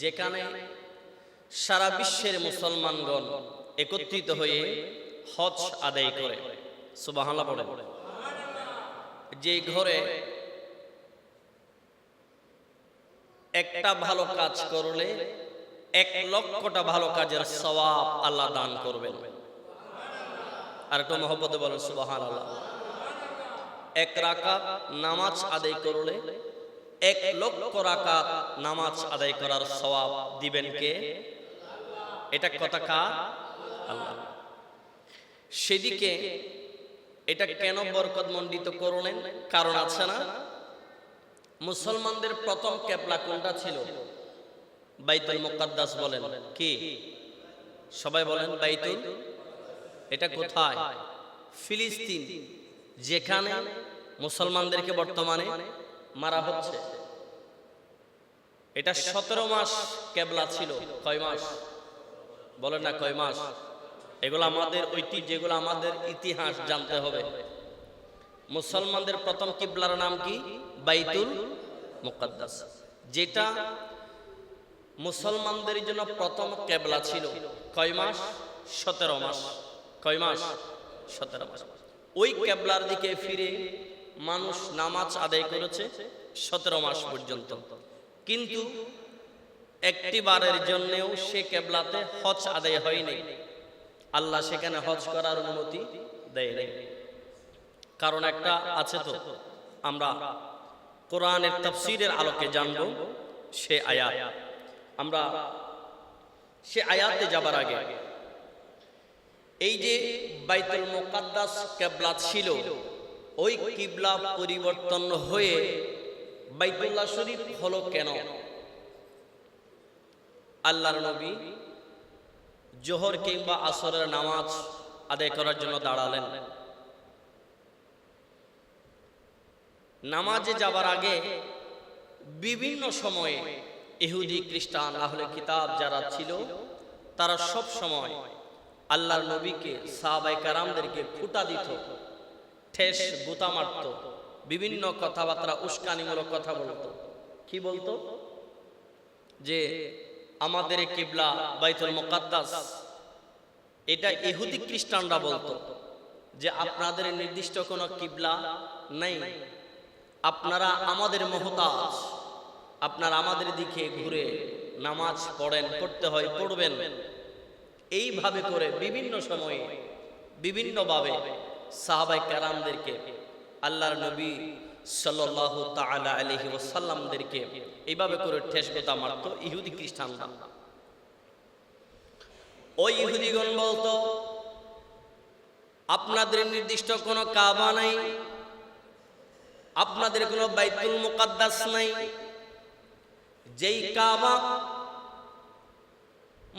যেখানে সারা বিশ্বের মুসলমানগণ একত্রিত হয়ে হজ আদায় করে। সুবাহান্লাহ পড়ে যে ঘরে একটা ভালো কাজ করলে এক লক্ষটা ভালো কাজের সওয়াব আল্লাহ দান করবেন। আর একটু মহব্বতে বলেন সুবাহান এক রাকাত নামাজ আদায় করলে এক লক্ষ রাকাত নামাজ আদায় করার সওয়াব দিবেন কে? এটা কথা কার? আল্লাহ। সেদিকে এটা কেন বরকত মণ্ডিত করলেন? কারণ আছে না, মুসলমানদের প্রথম কেপলা কোনটা ছিল? বাইতুল মুকাদ্দাস বলেন। কি? সবাই বলেন বাইতুল? এটা কোথায়? ফিলিস্তিন। যেখানে মুসলমানদেরকে বর্তমানে মারা হচ্ছে। এটা সতেরো মাস কেবলা ছিল। কয় মাস? বলেন না, কয় মাস? এগুলো আমাদের ঐতিহ্য এগুলো আমাদের ইতিহাস জানতে হবে। মুসলমানদের প্রথম কিবলার নাম কি? বাইতুল মুকাদ্দাস। যেটা মুসলমানদের জন্য প্রথম কেবলা ছিল। কয় মাস? সতেরো মাস। কয় মাস? সতেরো মাস। ওই কেবলার দিকে ফিরে মানুষ নামাজ আদায় করেছে সতেরো মাস পর্যন্ত। কিন্তু একটি বারের জন্যেও সে কেবলাতে হজ আদায় হয়নি। আল্লাহ সেখানে হজ করার অনুমতি দেয় নাই কারণ একটা আছে তো, আমরা কোরআনের তাফসীরের আলোকে জানব সে আয়াত। আমরা সে আয়াতে যাবার আগে এই যে বাইতুল মোকাদ্দাস কেবলা ছিল, ওই কিবলা পরিবর্তন হয়ে বাইতুল্লাহ শরীফ হলো কেন? আল্লাহর নবী জোহর কিংবা আসরের নামাজ আদায় করার জন্য দাঁড়ালেন। নামাজে যাবার আগে বিভিন্ন সময়ে ইহুদি, খ্রিস্টান, আহলে কিতাব যারা ছিল, তারা সব সময় আল্লাহর নবীকে সাহাবাই কারামদেরকে ফুটা দিত, ঠেস, গুতা মারত বিভিন্ন কথাবার্তা, উস্কানিমূলক কথা বলতো। কি বলতো? যে আমাদের কিবলা, বাইতুল মুকাদ্দাস, এটা ইহুদি খ্রিস্টানরা বলতো যে আপনাদের নির্দিষ্ট কোনো কিবলা নাই। আপনারা আমাদের মহতাজ। আপনারা আমাদের দিকে ঘুরে নামাজ পড়েন, পড়তে হয়, পড়বেন। এইভাবে করে বিভিন্ন সময়ে, বিভিন্নভাবে সাহাবাই কারামদেরকে আল্লাহর নবী সাল্লাল্লাহু তাআলা আলাইহি ওয়াসাল্লামদেরকে এইভাবে করে ঠেস গোতা মারতো ইহুদি খ্রিস্টানরা। ওই ইহুদিগণ বলতো, আপনাদের নির্দিষ্ট কোনো কাবা নাই, আপনাদের কোনো বাইতুল মুকাদ্দাস নাই, যেই কাবা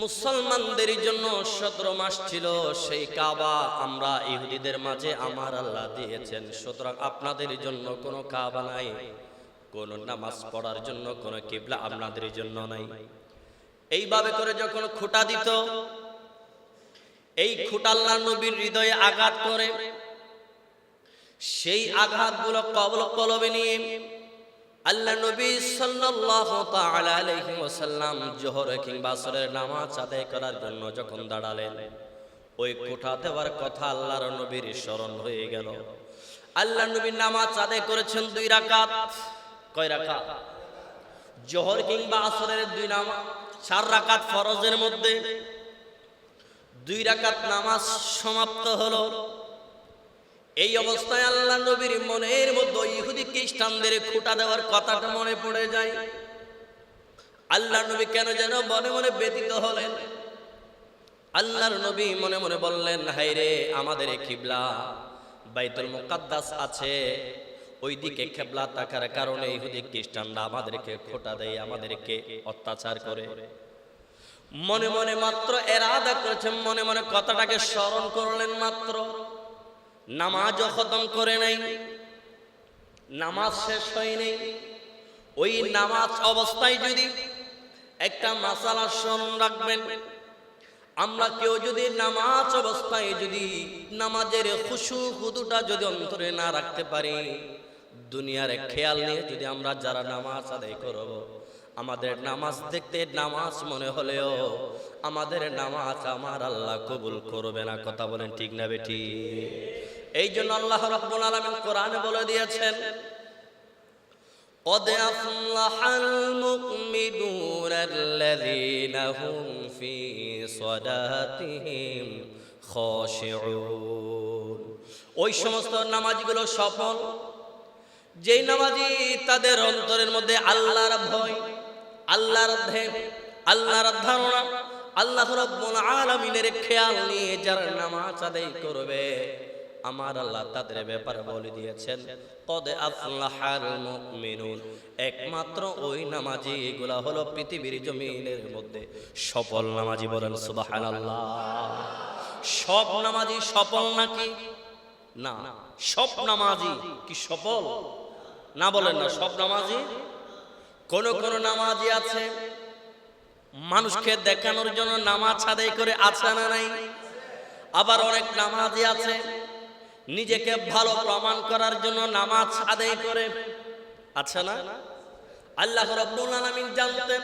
মুসলমানদের জন্য সতেরো মাস ছিল, সেই কাবা আমরা ইহুদিদের মাঝে আমার আল্লাহ দিয়েছেন। সুতরাং আপনাদের জন্য কোনো কাবা নাই, কোন নামাজ পড়ার জন্য, কোনো কিবলা আপনাদের জন্য নাই। এইভাবে করে যখন খুঁটা দিত, এই খুঁটা আল্লাহ নবীর হৃদয়ে আঘাত করে। সেই আঘাতগুলো কবল কলবে নিয়ে আল্লাহ নবী ওয়াসাল্লাম জোহর কিংবা আসরের নামাজ আদায় করার জন্য যখন দাঁড়ালেন, ওই কোঠা দেওয়ার কথা আল্লাহর নবীর স্মরণ হয়ে গেল। আল্লাহ নবীর নামাজ আদায় করেছেন দুই রাকাত। কয় রাকাত? জোহর কিংবা আসরের দুই নামাজ, চার রাকাত ফরজের মধ্যে। দুই রাকাত নামাজ সমাপ্ত হলো। এই অবস্থায় আল্লাহ নবীর মনের মধ্যে ইহুদি খ্রিস্টানদের খুঁটা দেওয়ার কথাটা মনে পড়ে যায়। আল্লাহ নবী কেন যেন মনে মনে ব্যতীত হলেন। আল্লাহর নবী মনে মনে বললেন হাই রে, আমাদের খিবলা বাইতুল মুকাদ্দাস আছে। ওই দিকে খেবলা থাকার কারণে ইহুদি খ্রিস্টানরা আমাদেরকে খোটা দেয়, আমাদেরকে অত্যাচার করে। মনে মনে মাত্র এরাদা করেছেন মনে মনে কথাটাকে স্মরণ করলেন মাত্র। নামাজও খতম করে নাই। নামাজ শেষ হয়নি ওই নামাজ অবস্থায় যদি একটা মাসালা স্মরণ রাখবেন, আমরা কেউ যদি নামাজ অবস্থায় যদি নামাজের খুশু হুদুটা যদি অন্তরে না রাখতে পারি, দুনিয়ার খেয়াল নিয়ে যদি আমরা যারা নামাজ আদায় করব, আমাদের নামাজ দেখতে নামাজ মনে হলেও আমাদের নামাজ আমার আল্লাহ কবুল করবে না। কথা বলেন ঠিক না বেটি এই জন্য আল্লাহ রাব্বুল আলামিন কোরআনে বলে দিয়েছেন قد أفلح المؤمنون الذين هم في صلاتهم خاشعون ওই সমস্ত নামাজগুলো সফল যেই নামাজি তাদের অন্তরের মধ্যে আল্লাহর ভয় আল্লাহর ধ্যান আল্লাহর ধারণা আল্লাহ রব্বুল আলামিনের খেয়াল নিয়ে যারা নামাজ আদায় করবে আমার আল্লাহ তাদের ব্যাপারে বলে দিয়েছেন, কদে আফলাহাল মুমিনুন। একমাত্র ওই নামাজি এগুলা হলো পৃথিবীর জমিনের মধ্যে। সফল নামাজি বলেন, সুবহানাল্লাহ। সব নামাজি সফল নাকি? না। সব নামাজি কি সফল? না বলেন না, সব নামাজি? কোন কোন নামাজি আছে, মানুষকে দেখানোর জন্য নামাজ আদায় করে আছে না নাই? আবার অনেক নামাজি আছে নিজেকে ভালো প্রমাণ করার জন্য নামাজ আদায় করে। আছে না? আল্লাহ রাব্বুল আলামিন জানতেন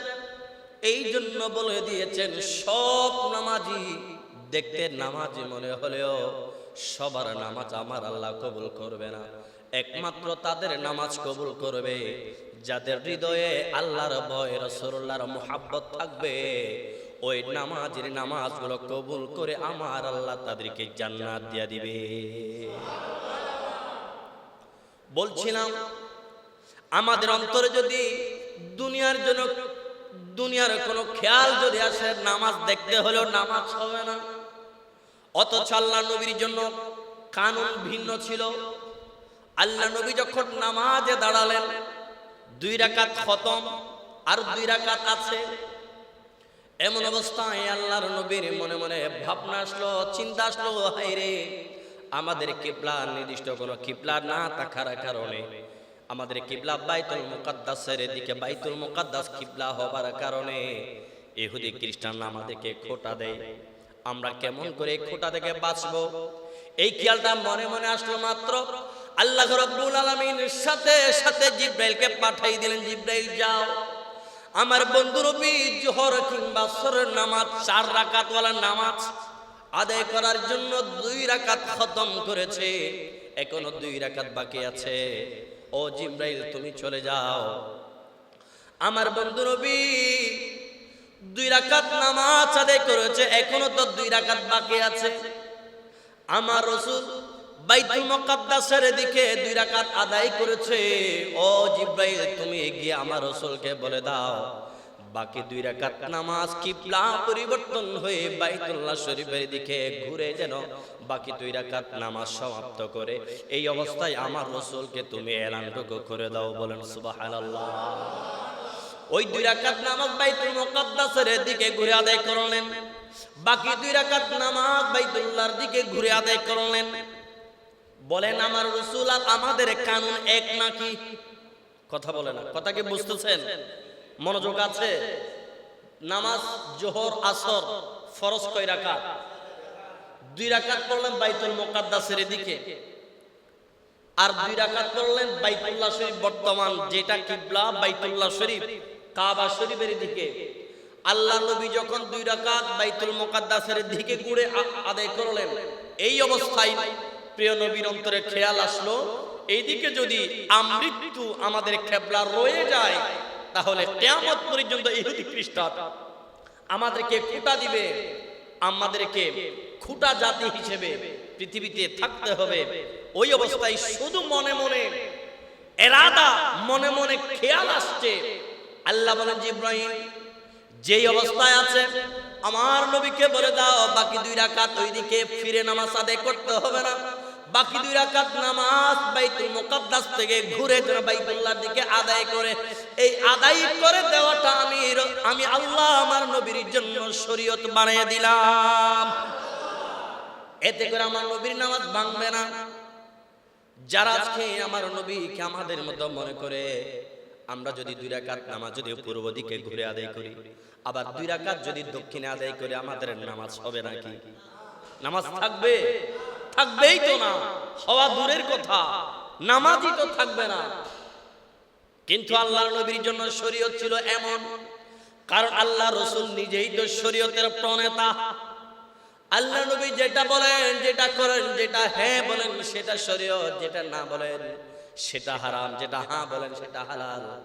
এই জন্য বলে দিয়েছেন, সব নামাজি দেখতে নামাজি মনে হলেও সবার নামাজ আমার আল্লাহ কবুল করবে না। একমাত্র তাদের নামাজ কবুল করবে, যাদের হৃদয়ে আল্লাহর ভয় রসুল্লাহর মোহাব্বত থাকবে ওই নামাজের নামাজগুলো কবুল করে আমার আল্লাহ তাদেরকে জান্নাত দিয়া দিবে। বলছিলাম, আমাদের অন্তরে যদি দুনিয়ার জন্য, দুনিয়ার কোনো খেয়াল যদি আসে, নামাজ দেখতে হলেও নামাজ হবে না। অথচ আল্লাহ নবীর জন্য কানুন ভিন্ন ছিল। আল্লাহ নবী যখন নামাজে দাঁড়ালেন, দুই রাকাত খতম আর দুই রাকাত আছে। এমন অবস্থায় আল্লাহর নবীর মনে মনে ভাবনা আসলো, চিন্তা আসলো হাই রে, আমাদের কিবলা নির্দিষ্ট কোনো কিবলা না থাকার কারণে, আমাদের কিবলা বাইতুল মুকাদ্দাসের দিকে বাইতুল মুকাদ্দাস কিবলা হবার কারণে ইহুদি খ্রিস্টান আমাদেরকে খোটা দেয়। আমরা কেমন করে খোটা থেকে বাঁচবো? এই খেয়ালটা মনে মনে আসলো মাত্র। আল্লাহ রব্বুল আলমিনের সাথে সাথে জিব্রাইলকে পাঠাই দিলেন, জিব্রাইল, যাও। আমার বন্ধু রবি জোহর কিংবা সরের নামাজ, চার রাকাতওয়ালা নামাজ আদায় করার জন্য দুই রাকাত খতম করেছে। এখনও দুই রাকাত বাকি আছে। ও জিব্রাইল, তুমি চলে যাও। আমার বন্ধু নবী দুই রাকাত নামাজ আদায় করেছে। এখনও তো দুই রাকাত বাকি আছে। আমার রসুল বাইতুল মুকাদ্দাসের দিকে দুই রাকাত আদায় করেছে। ও জিব্রাইল, তুমি গিয়ে আমার রসুলকে বলে দাও, বাকি দুই রাকাত নামাজ কিবলা পরিবর্তন হয়ে বাইতুল্লাহ শরীফের দিকে ঘুরে যেন বাকি দুই রাকাত নামাজ সমাপ্ত করে। এই অবস্থায় আমার রসুলকে তুমি এলানটুকু করে দাও, বলেন সুবহানাল্লাহ। ওই দুই রাকাত নামাজ বাইতুল মুকাদ্দাসের দিকে ঘুরে আদায় করলেন। বাকি দুই রাকাত নামাজ বাইতুল্লাহর দিকে ঘুরে আদায় করলেন। বলেন আমার রসুল আর আমাদের কানুন এক নাকি? কথা বলে না। কথা কি বুঝতেছেন? মনোযোগ আছে? নামাজ, জোহর, আসর ফরজ কয় রাকাত? দুই রাকাত পড়লেন বাইতুল মোকাদ্দাসের দিকে আর দুই রাকাত পড়লেন বাইতুল্লাহ শরীফ বর্তমান, যেটা কিবলা, বাইতুল্লাহ শরীফ, কাবা শরীফের দিকে। আল্লাহ নবী যখন দুই রাকাত বাইতুল মোকাদ্দাসের দিকে ঘুরে আদায় করলেন, এই অবস্থায় প্রিয় নবীর অন্তরে খেয়াল আসলো, এইদিকে যদি আমৃত্যু আমাদের খেবলা রয়ে যায়, তাহলে কেয়ামত পর্যন্ত ইহুদি খ্রিস্টান আমাদেরকে খুঁটা দিবে, আমাদেরকে খুঁটা জাতি হিসেবে পৃথিবীতে থাকতে হবে। ওই অবস্থায় শুধু মনে মনে, এরাদা মনে মনে খেয়াল আসছে। আল্লাহ বলেন ইব্রাহিম যেই অবস্থায় আছে, আমার নবীকে বলে দাও, বাকি দুই রাকাত ওইদিকে ফিরে নামাজ আদায় করতে হবে না। বাকি দুই রাকাত নামাজ বাইতুল মুকাদ্দাস থেকে ঘুরে যেন বাইতুল্লাহর দিকে আদায় করে। এই আদায় করে দেওয়াটা আমি আমি আল্লাহ আমার নবীর জন্য শরীয়ত বানিয়ে দিলাম। এতে করে আমার নবীর নামাজ ভাঙবে না। যারা আজকে আমার নবীকে আমাদের মতো মনে করে, আমরা যদি দুই রাকাত নামাজ যদি পূর্ব দিকে ঘুরে আদায় করি, আবার দুই রাকাত যদি দক্ষিণে আদায় করি, আমাদের নামাজ হবে নাকি? নামাজ থাকবে? থাকবেই তো না। হওয়া দূরের কথা। নামাজই তো থাকবে না। কিন্তু আল্লাহ নবীর জন্য শরীয়ত ছিল এমন। কারণ আল্লাহ রসুল নিজেই তো শরীয়তের প্রণেতা। আল্লাহ নবী যেটা বলেন, যেটা করেন, যেটা হ্যাঁ বলেন, সেটা শরীয়ত। যেটা না বলেন, সেটা হারাম। যেটা হ্যাঁ বলেন, সেটা হালাল।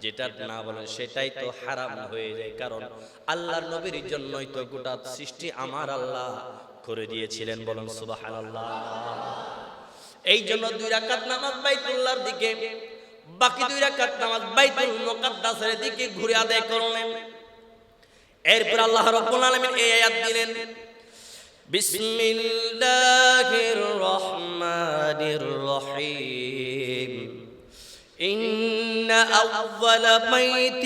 যেটা না বলেন, সেটাই তো হারাম হয়ে যায়। কারণ আল্লাহর নবীর জন্যই তো গোটা সৃষ্টি আমার আল্লাহ। করে দিয়েছিলেন বলেন সুবহানাল্লাহ। এই জন্য দুই রাকাত নামাজ বাইতুল্লাহর দিকে বাকি দুই রাকাত নামাজ বাইতুল মুকাদ্দাসের দিকে ঘুরে আদায় করলেন। এরপর আল্লাহ রাব্বুল আলামিন এই আয়াত দিলেন বিসমিল্লাহির রহমানির রহিম। إن أول بيت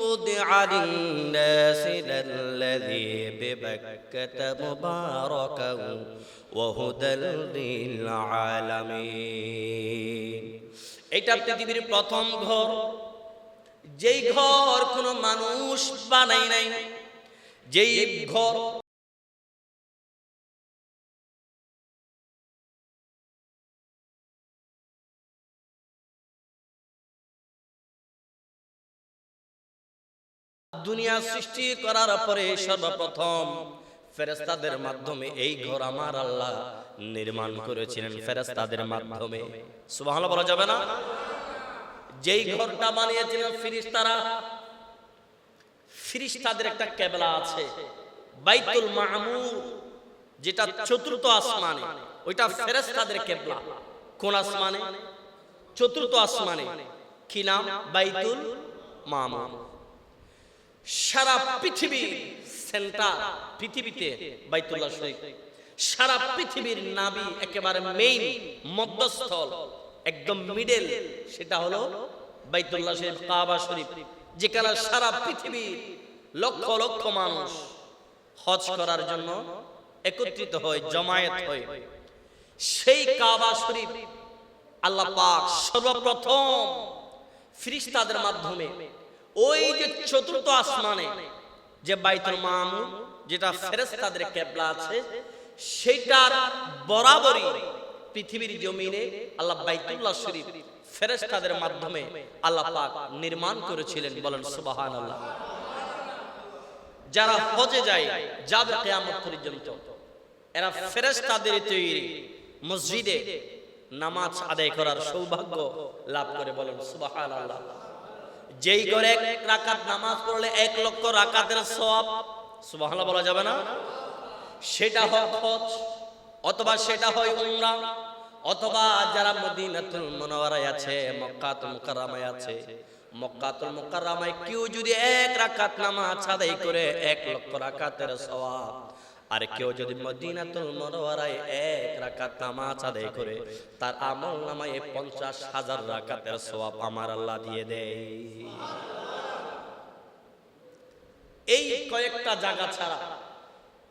وضع للناس للذي ببكة مباركا وهدى للعالمين এটা পৃথিবীর প্রথম ঘর যেই ঘর কোনো মানুষ বানাই নাই যেই ঘর দুনিয়া সৃষ্টি করার পরে সর্বপ্রথম ফেরেস্তাদের মাধ্যমে এই ঘর আমার আল্লাহ নির্মাণ করেছিলেন ফেরেস্তাদের মাধ্যমে। সুবহানাল্লাহ বলা যাবে না? যেই ঘরটা বানিয়েছিলেন ফিরিস্তারা ফিরিস্তাদের একটা কেবলা আছে, বাইতুল মামুর, যেটা চতুর্থ আসমানে, ওইটা ফেরেস্তাদের কেবলা। কোন আসমানে? চতুর্থ আসমানে। কি নাম? বাইতুল মামুর। সারা পৃথিবীর সেন্টার পৃথিবীতে বাইতুল্লাহ শরীফ। সারা পৃথিবীর নাবি একেবারে মেইন মধ্যস্থল, একদম মিডল সেটা হলো বাইতুল্লাহ শরীফ, কাবা শরীফ, যেখানে সারা পৃথিবীর লক্ষ লক্ষ মানুষ হজ করার জন্য একত্রিত হয়, জমায়েত হয়। সেই কাবা শরীফ আল্লাহ পাক সর্বপ্রথম ফিরিস্তাদের মাধ্যমে ওই যে চতুর্থ আসমানে যে বাইতুল মামুর যেটা ফেরেশতাদের কেবলা আছে সেটার বরাবরই পৃথিবীর জমিনে আল্লাহ বাইতুল্লাহ শরীফ ফেরেশতাদের মাধ্যমে আল্লাহ পাক নির্মাণ করেছিলেন। বলেন সুবহানাল্লাহ। যারা হজে যায়, যাবে কিয়ামত পর্যন্ত, এরা ফেরেশতাদের তৈরি মসজিদে নামাজ আদায় করার সৌভাগ্য লাভ করে বলেন সুবহানাল্লাহ। যেই ঘরে এক রাকাত নামাজ পড়লে এক লক্ষ রাকাতের সব সুবহানাল্লাহ বলা যাবে না? সেটা হয় হজ, অথবা সেটা হয় উমরা, অথবা যারা মদিনাতুল মুনাওয়ারায় আছে, মক্কাতুল মুকাররমায় আছে। মক্কাতুল মুকাররমায় কেউ যদি এক রাকাত নামাজ আদায় করে, এক লক্ষ রাকাতের সওয়াব। আর কেউ যদি মদিনাতুল মুনাওয়ারায় এক রাকাত নামাজ আদায় করে, তার আমল নামায় পঞ্চাশ হাজার রাকাতের সওয়াব আমার আল্লাহ দিয়ে দেয়। এই কয়েকটা জায়গা ছাড়া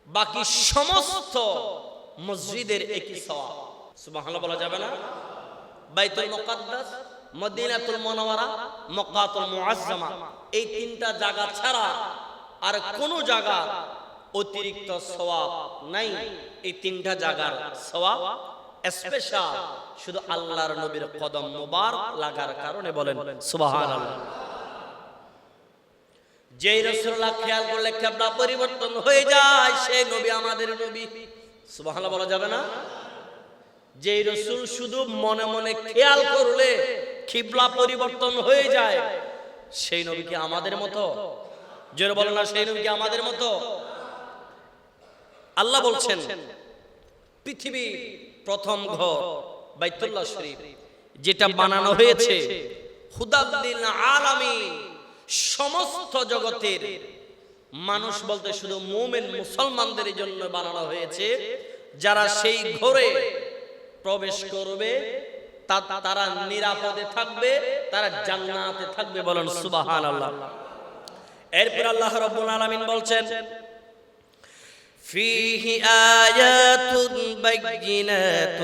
বাকি সমস্ত মসজিদের একই সওয়াব। সুবহানাল্লাহ বলা যাবে না? বাইতুল মুকাদ্দাস, মদিনাতুল মুনাওয়ারা, মক্কাতুল মুআজ্জামা, এই তিনটা জায়গা ছাড়া আর কোন জায়গা অতিরিক্ত সওয়াব নাই। এই তিনটা জায়গার সওয়াব স্পেশাল শুধু আল্লাহর নবীর কদম মুবারক লাগার কারণে বলেন, সুবহানাল্লাহ। যেই রসুল্লাহ খেয়াল করলে কেবলা পরিবর্তন হয়ে যায়, সেই নবী আমাদের নবী। সুবহানাল্লাহ বলা যাবে না? যেই রসুল শুধু মনে মনে খেয়াল করলে খিবলা পরিবর্তন হয়ে যায়, সেই নবী কি আমাদের মতো? জোরে বলো না, সেই নবী কি আমাদের মতো? আল্লাহ বলছেন পৃথিবীর প্রথম ঘর বাইতুল্লাহ শরীফ যেটা বানানো হয়েছে হুদাদ্দিন আলামিন। সমস্ত জগতের মানুষ বলতে শুধু মোমেন মুসলমানদের জন্য বানানো হয়েছে। যারা সেই ঘরে প্রবেশ করবে তা- তারা নিরাপদে থাকবে তারা জান্নাতে থাকবে বলেন সুবাহান আল্লাহ এরপর আল্লাহ রব্বুল আলামিন বলছেন فيه آيات بينات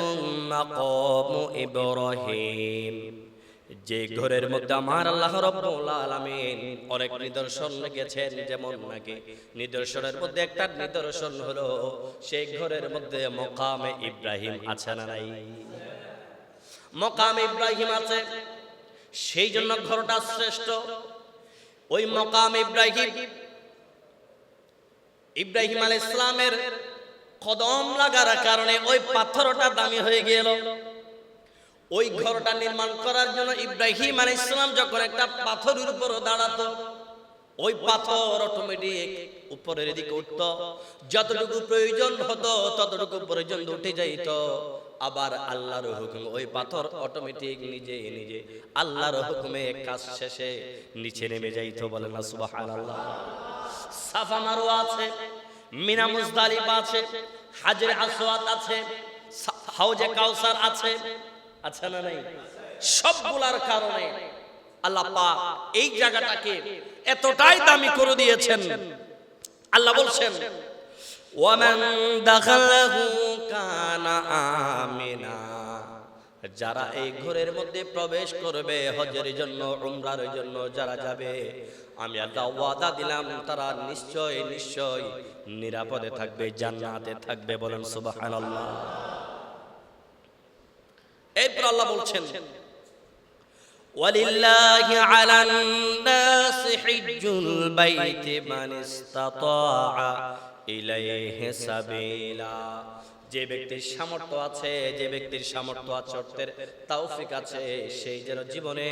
مقام إبراهيم যে ঘরের মধ্যে আমার আল্লাহ রব্বুল আলামিন অনেক নিদর্শন রেখেছেন যেমন নাকি নিদর্শনের মধ্যে একটা নিদর্শন হলো সেই ঘরের মধ্যে মকামে ইব্রাহিম আছে না নাই মকাম ইব্রাহিম আছে সেই জন্য ঘরটা শ্রেষ্ঠ ওই মকাম ইব্রাহিম ইব্রাহিম আল ইসলামের কদম লাগার কারণে ওই পাথরটা দামি হয়ে গেল। ওই ঘরটা নির্মাণ করার জন্য ইব্রাহিম আল ইসলাম যখন একটা পাথরের উপর দাঁড়াতো, ওই পাথর অটোমেটিক উপরের দিকে উঠত। যতটুকু প্রয়োজন হতো, ততটুকু প্রয়োজন উঠে যাইত। আবার আল্লাহর হুকুম। ওই পাথর অটোমেটিক নিজে নিজে আল্লাহর হুকুমে কাজ শেষে নিচে নেমে যাইত বলে না, সুবহানাল্লাহ। সাফা মারোয়া আছে, মিনা মুজদালিফা আছে, হাজরে আসওয়াত আছে হাউজে কাউসার আছে। আছে না নাই? সবগুলার কারণে আল্লাহ পাক এই জায়গাটাকে এতটাই দামি করে দিয়েছেন। আল্লাহ বলছেন, ওয়ামান দাখালাহু কানা আমিনা যারা এই ঘরের মধ্যে প্রবেশ করবে হজের জন্য উমরার জন্য যারা যাবে আমি আল্লাহ ওয়াদা দিলাম তারা নিশ্চয় নিশ্চয় নিরাপদে থাকবে জান্নাতে থাকবে বলেন সুবহানাল্লাহ এরপর আল্লাহ বলছেন ولله على الناس حج البيت من استطاع إليه سبيلا যে ব্যক্তির সামর্থ্য আছে, যে ব্যক্তির সামর্থ্য আছে, অর্থের তৌফিক আছে, সেই যেন জীবনে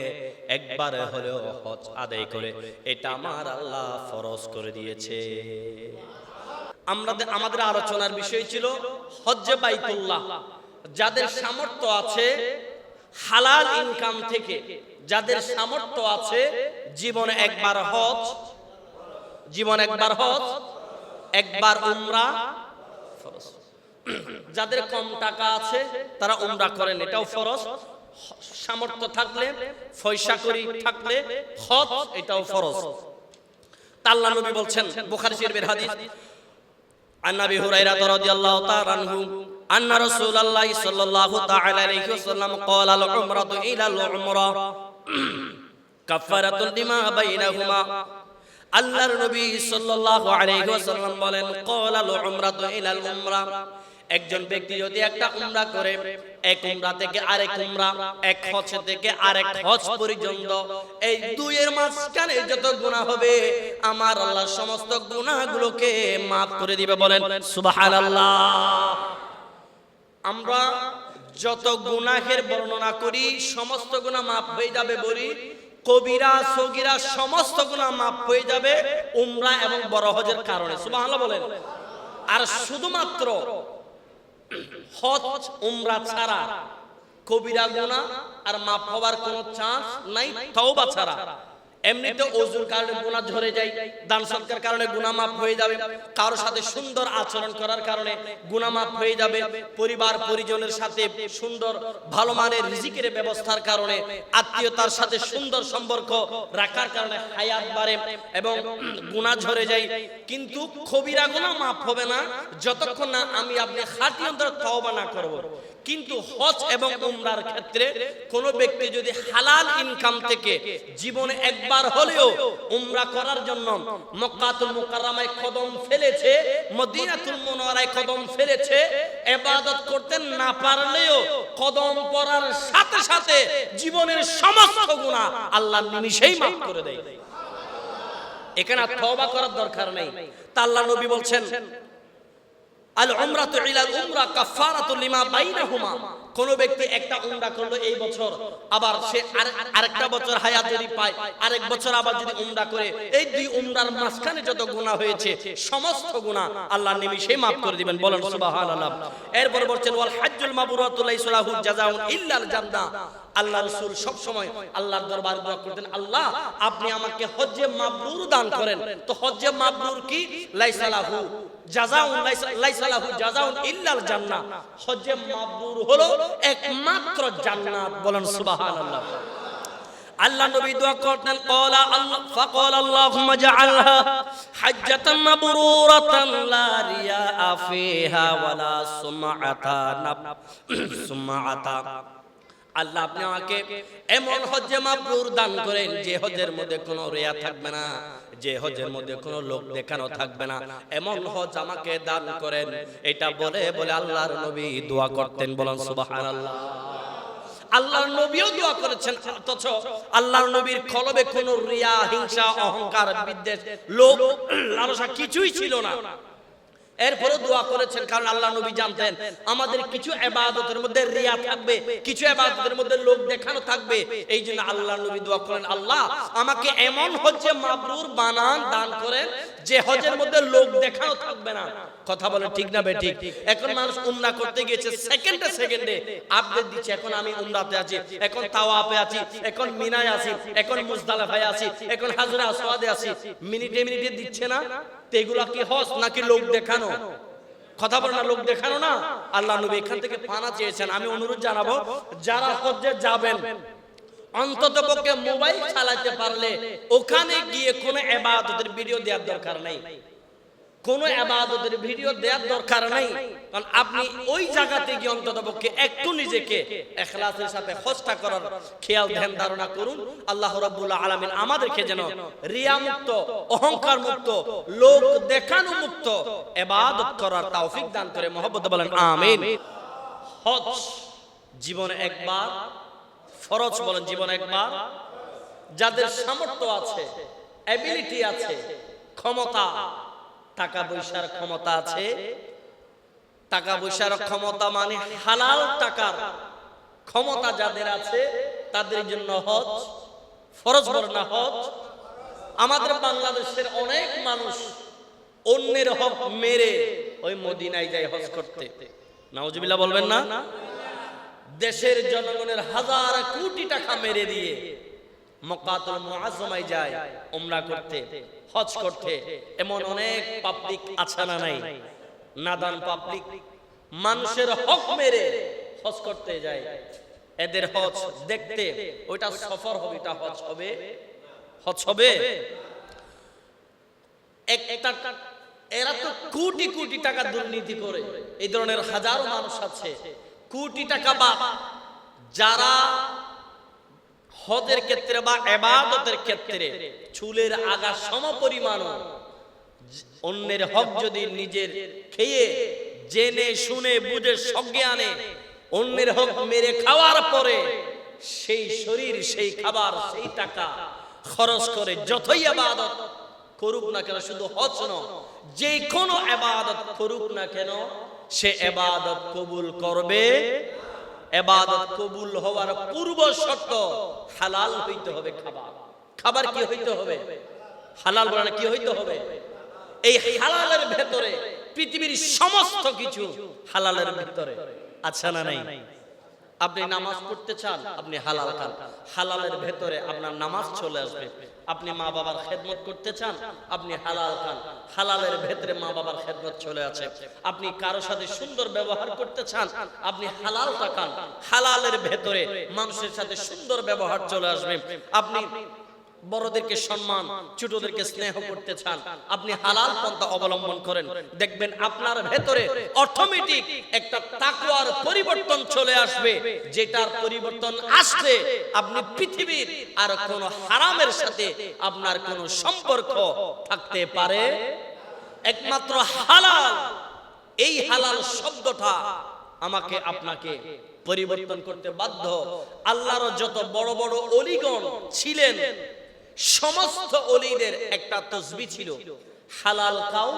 একবার হলেও হজ আদায় করে। এটা আমার আল্লাহ ফরজ করে দিয়েছে। আমরা আমাদের আলোচনার বিষয় ছিল হজ্জে বাইতুল্লাহ। যাদের সামর্থ্য আছে হালাল ইনকাম থেকে, যাদের সামর্থ্য আছে জীবনে একবার হজ, জীবন একবার হজ, একবার উমরা, ফরজ। যাদের কম টাকা আছে তারা উমরা করেন এটাও ফরজ সামর্থ্য থাকলে পয়সা করি থাকলে হজ এটাও ফরজ তা আল্লাহ নবী বলছেন বুখারী শরীফের হাদিস عن ابي هريره رضي الله تعالى عنه ان رسول الله صلى الله تعالى عليه وسلم قال العمره الى العمره كفاره لما بينهما আল্লাহর নবী সাল্লাল্লাহু আলাইহি ওয়াসাল্লাম বলেন ক্বালাল উমরাতু ইলাল উমরা একজন ব্যক্তি যদি একটা উমরা করে, এক উমরা থেকে আরেক উমরা, এক হজ থেকে আরেক হজ পর্যন্ত, এই দুইয়ের মাঝখানে যত গুনাহ হবে, আমার আল্লাহ সমস্ত গুনাহগুলোকে maaf করে দিবে বলেন, সুবহানাল্লাহ। আমরা যত গুনাহের বর্ণনা করি, সমস্ত গুনাহ মাফ হয়ে যাবে বলি, কবিরা, সগিরা, সমস্ত গুনাহ মাফ হয়ে যাবে উমরা এবং বড় হজের কারণে, সুবহানাল্লাহ বলেন। আর শুধুমাত্র হজ উমরা ছাড়া কবিরা গুনাহ আর মাফ হওয়ার কোনো চান্স নাই তওবা ছাড়া। এমনিতে অজুর কারণে গুনাহ ঝরে যায় দান সৎকার কারণে গুনাহ মাফ হয়ে যাবে কারোর সাথে সুন্দর আচরণ করার কারণে গুনাহ মাফ হয়ে যাবে পরিবার পরিজনের সাথে সুন্দর ভালো মানের রিজিকের ব্যবস্থার কারণে আত্মীয়তার সাথে সুন্দর সম্পর্ক রাখার কারণে হায়াত বাড়ে এবং গুনাহ ঝরে যায় কিন্তু কবিরা গুনাহ মাফ হবে না যতক্ষণ না আমি আপনি খাঁটি অন্তর তওবা না করব। কিন্তু হজ এবং উমরার ক্ষেত্রে কোন ব্যক্তি যদি হালাল ইনকাম থেকে জীবনে একবার হলেও উমরা করার জন্য মক্কাতুল মুকাররমায় কদম ফেলেছে, মদিনাতুল মুনাওয়ারায় কদম ফেলেছে, ইবাদত করতে না পারলেও কদম পড়ার সাথে সাথে জীবনের সমস্ত গুনাহ আল্লাহ নিমিষেই মাফ করে দেয়। এখানে তওবা করার দরকার নেই। তা আল্লাহ নবী বলছেন আল উমরাতু ইলাল উমরা লিমা কোন ব্যক্তি একটা উমরা করল এই বছর, আবার সে আরেকটা বছর হায়াত যদি পায়, আরেক বছর আবার যদি উমরা করে, এই দুই উমরার মাঝখানে যত হয়েছে, সমস্ত আল্লাহ মাফ করে দিবেন। বলেন এরপর বলছেন, ওয়াল হাজ্জুল ইল্লাল জান্নাহ আল্লাহ রাসূল সব সময় আল্লাহর দরবার দোয়া করতেন, আল্লাহ, আপনি আমাকে হজ্জে মাবরুর দান করেন। তো হজ্জে মাবরুর কি? লাইসা হজ্জে আল্লাহ আপনি আমাকে এমন হজ্জে মাবরুর দান করেন যে হজের মধ্যে কোনো রিয়া থাকবে না। যে হজের মধ্যে কোনো লোক দেখানো থাকবে না, এমন হজ আমাকে দান করেন। এটা বলে বলে আল্লাহর নবী দোয়া করতেন, বলেন সুবহানাল্লাহ। আল্লাহর নবীও দোয়া করেছেন, অথচ আল্লাহর নবীর কলবে কোনো রিয়া, হিংসা, অহংকার, বিদ্বেষ লোক লালসা কিছুই ছিল না। এরপরে দোয়া করেছেন, কারণ আল্লাহ নবী জানতেন আমাদের কিছু এবাদতের মধ্যে রিয়া থাকবে, কিছু এবাদতের মধ্যে লোক দেখানো থাকবে। এই জন্য আল্লাহ নবী দোয়া করেন, আল্লাহ আমাকে এমন হচ্ছে মাবরুর বানান দান করেন যে হজের মধ্যে লোক দেখানো থাকবে না। কথা বলে ঠিক না বে ঠিক। এখন মানুষ উমরা করতে গিয়েছে সেকেন্ডে সেকেন্ডে আপডেট দিচ্ছে, এখন আমি উমরাতে আছি, এখন তাওয়াফে আছি, এখন মিনায় আছি, এখন মুজদালিফায় আছি, এখন হাজরা আসওয়াদে আছি। মিনিটে মিনিটে দিচ্ছে না? তো এগুলা কি হস নাকি লোক দেখানো? কথা বলে না, লোক দেখানো না? আল্লাহ নবী এখান থেকে পানা চেয়েছেন। আমি অনুরোধ জানাব, যারা হজ্জে যাবেন, অন্তত পক্ষে মোবাইল চালাতে পারলে ওখানে গিয়ে কোনো এবাদতের ভিডিও দেওয়ার দরকার নেই। কোনো এবাদতের ভিডিও দেওয়ার দরকার নাই। কারণ আপনি ওই জায়গাতে গিয়ে অন্তত পক্ষে একটু নিজেকে এখলাসের সাথে হস্তা করার খেয়াল, ধ্যান ধারণা করুন। আল্লাহ রাব্বুল আলামিন আমাদেরকে যেন রিয়া মুক্ত অহংকার মুক্ত লোক দেখানো মুক্ত এবাদত করার তৌফিক দান করে মহব্বত বলেন, আমিন। হজ জীবনে একবার, ফরজ বলেন জীবন একবার। যাদের সামর্থ্য আছে অ্যাবিলিটি আছে, ক্ষমতা টাকা পয়সার ক্ষমতা আছে। টাকা পয়সার ক্ষমতা মানে হালাল টাকার ক্ষমতা যাদের আছে তাদের জন্য হজ ফরজ বর্ণা হজ। আমাদের বাংলাদেশের অনেক মানুষ অন্যের হক মেরে ওই মদিনায় যায় হজ করতে। নাউজুবিল্লাহ বলবেন না? দেশের জনগণের হাজার কোটি টাকা মেরে দিয়ে মক্কাতুল মুআজ্জমায় যায় উমরা করতে হজ করতে এমন অনেক পাবলিক আছে না নাই? নাদান পাবলিক মানুষের হক মেরে হজ করতে যায়। এদের হজ দেখতে ওইটা সফর হবে এটা হজ হবে। হজ হবে? এক- একটা এরা তো কোটি কোটি টাকা দুর্নীতি করে। এই ধরনের হাজারো মানুষ আছে। কোটি টাকা বা যারা হজের ক্ষেত্রে বা এবাদতের ক্ষেত্রে চুলের আগা সম পরিমাণ অন্যের হক যদি নিজের খেয়ে, জেনে, শুনে, বুঝে সজ্ঞানে অন্যের হক মেরে খাওয়ার পরে সেই শরীর, সেই খাবার, সেই টাকা খরচ করে যতই আবাদত করুক না কেন, শুধু হজ নয়, যে কোনো আবাদত করুক না কেন, সে আবাদত কবুল করবে এবাদত কবুল হওয়ার পূর্ব শর্ত হালাল হইতে হবে খাবার। খাবার কি হইতে হবে? হালাল বলে কি হইতে হবে? এই হালালের ভেতরে পৃথিবীর সমস্ত কিছু হালালের ভেতরে। আচ্ছা না নাই? আপনি নামাজ পড়তে চান, আপনি হালাল খান। হালালের ভেতরে আপনার নামাজ চলে আসবে। আপনি মা বাবার খেদমত করতে চান, আপনি হালাল খান। হালালের ভেতরে মা বাবার খেদমত চলে আছে। আপনি কারও সাথে সুন্দর ব্যবহার করতে চান, আপনি হালাল খান। হালালের ভেতরে মানুষের সাথে সুন্দর ব্যবহার চলে আসবে। আপনি বড়দেরকে সম্মান, ছোটদেরকে স্নেহ করতে চান। আপনি হালাল পন্থা অবলম্বন করেন। দেখবেন আপনার ভেতরে অটোমেটিক একটা তাকওয়ার পরিবর্তন চলে আসবে। যেটার পরিবর্তন আসলে আপনি পৃথিবীর আর কোন হারামের সাথে আপনার কোনো সম্পর্ক থাকতে পারে। একমাত্র হালাল, এই হালাল শব্দটা আমাকে আপনাকে পরিবর্তন করতে বাধ্য। আল্লাহর যত বড় বড় অলিগণ ছিলেন সমস্ত অলিদের একটা তসবি ছিল। হালাল খাও,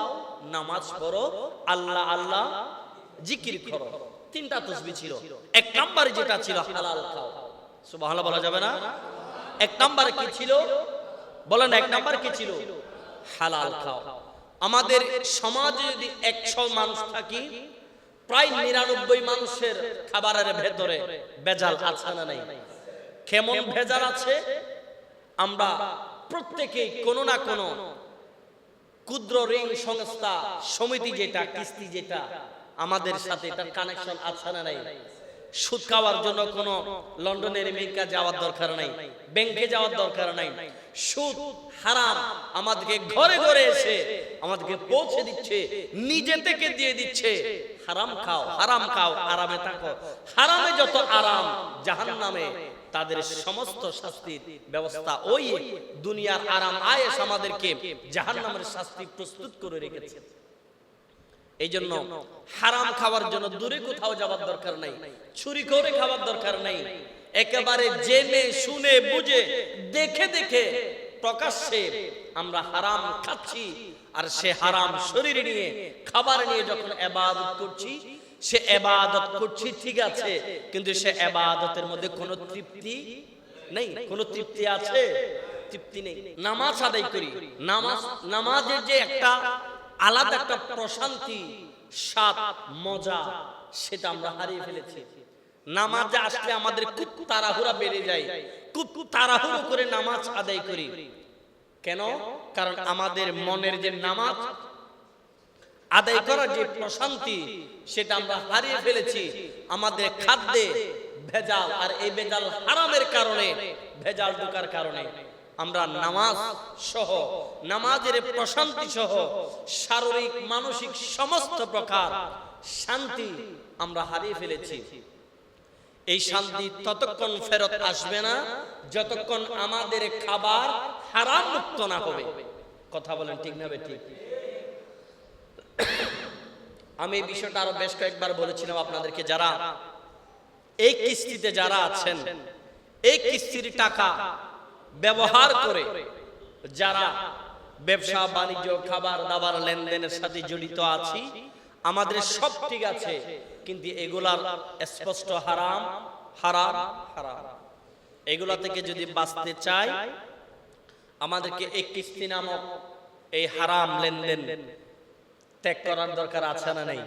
নামাজ পড়ো, আল্লাহ আল্লাহ, জিকির করো। তিনটা তসবি ছিল। এক নাম্বারে যেটা ছিল হালাল খাও। সুবহানাল্লাহ বলা যাবে না? এক নাম্বারে কি ছিল? বলেন এক নাম্বার কি ছিল? হালাল খাও। আমাদের সমাজে যদি একশো মানুষ থাকি, প্রায় নিরানব্বই মানুষের খাবারের ভেতরে বেজাল আছে না নাই? কেমন ভেজাল আছে? আমরা প্রত্যেকেই কোনো না কোনো ক্ষুদ্র ঋণ সংস্থা, সমিতি যেটা, কিস্তি যেটা, আমাদের সাথে এটার কানেকশন আছে না নাই? সুদ খাওয়ার জন্য কোনো লন্ডনের আমেরিকা যাওয়ার দরকার নাই ব্যাংকে যাওয়ার দরকার নাই। সুদ হারাম, আমাদেরকে ঘরে ঘরে এসে আমাদেরকে পৌঁছে দিচ্ছে, নিজে থেকে দিয়ে দিচ্ছে। হারাম খাও হারাম খাও, আরামে থাকো। হারামে যত আরাম, জাহান্নামে তাদের সমস্ত শাস্তির ব্যবস্থা ওই দুনিয়ার আরাম আয়েস আমাদেরকে জাহান্নামের শাস্তি প্রস্তুত করে রেখেছে। এই জন্য হারাম খাওয়ার জন্য দূরে কোথাও যাওয়ার দরকার নাই। চুরি করে খাওয়ার দরকার নাই। একেবারে জেনে শুনে বুঝে দেখে দেখে প্রকাশ্যে আমরা হারাম খাচ্ছি। আর সে হারাম শরীর নিয়ে খাবার নিয়ে যখন এবাদত করছি সে এবাদত করছি, ঠিক আছে, কিন্তু সে এবাদতের মধ্যে কোনো তৃপ্তি নেই, কোনো তৃপ্তি আছে? তৃপ্তি নেই। নামাজ আদায় করি। নামাজ, নামাজের যে একটা আলাদা একটা প্রশান্তি, স্বাদ, মজা, সেটা আমরা হারিয়ে ফেলেছি। নামাজে আসলে আমাদের খুব তাড়াহুড়া বেড়ে যায়। খুব তাড়াহুড়ো করে নামাজ আদায় করি। কেন? কারণ আমাদের মনের যে নামাজ আদায় করার যে প্রশান্তি সেটা আমরা হারিয়ে ফেলেছি। আমাদের খাদ্যে ভেজাল আর এই ভেজাল হারামের কারণে ভেজাল ঢোকার কারণে আমরা নামাজ সহ নামাজের প্রশান্তি সহ শারীরিক মানসিক সমস্ত প্রকার শান্তি আমরা হারিয়ে ফেলেছি। এই শান্তি ততক্ষণ ফেরত আসবে না যতক্ষণ আমাদের খাবার হারাম মুক্ত না হবে। কথা বলেন ঠিক না ঠিক আমি এই বিষয়টা আরও বেশ কয়েকবার বলেছিলাম আপনাদেরকে যারা এই কিস্তিতে যারা আছেন, এই কিস্তির টাকা ব্যবহার করে যারা ব্যবসা, বাণিজ্য, খাবার, দাবার লেনদেনের সাথে জড়িত আছি, আমাদের সব ঠিক আছে, কিন্তু এগুলার স্পষ্ট হারাম হারাম হারাম। এগুলা থেকে যদি বাঁচতে চাই, আমাদেরকে এই কিস্তি নামক এই হারাম লেনদেন ত্যাগ করার দরকার আছে না নেই?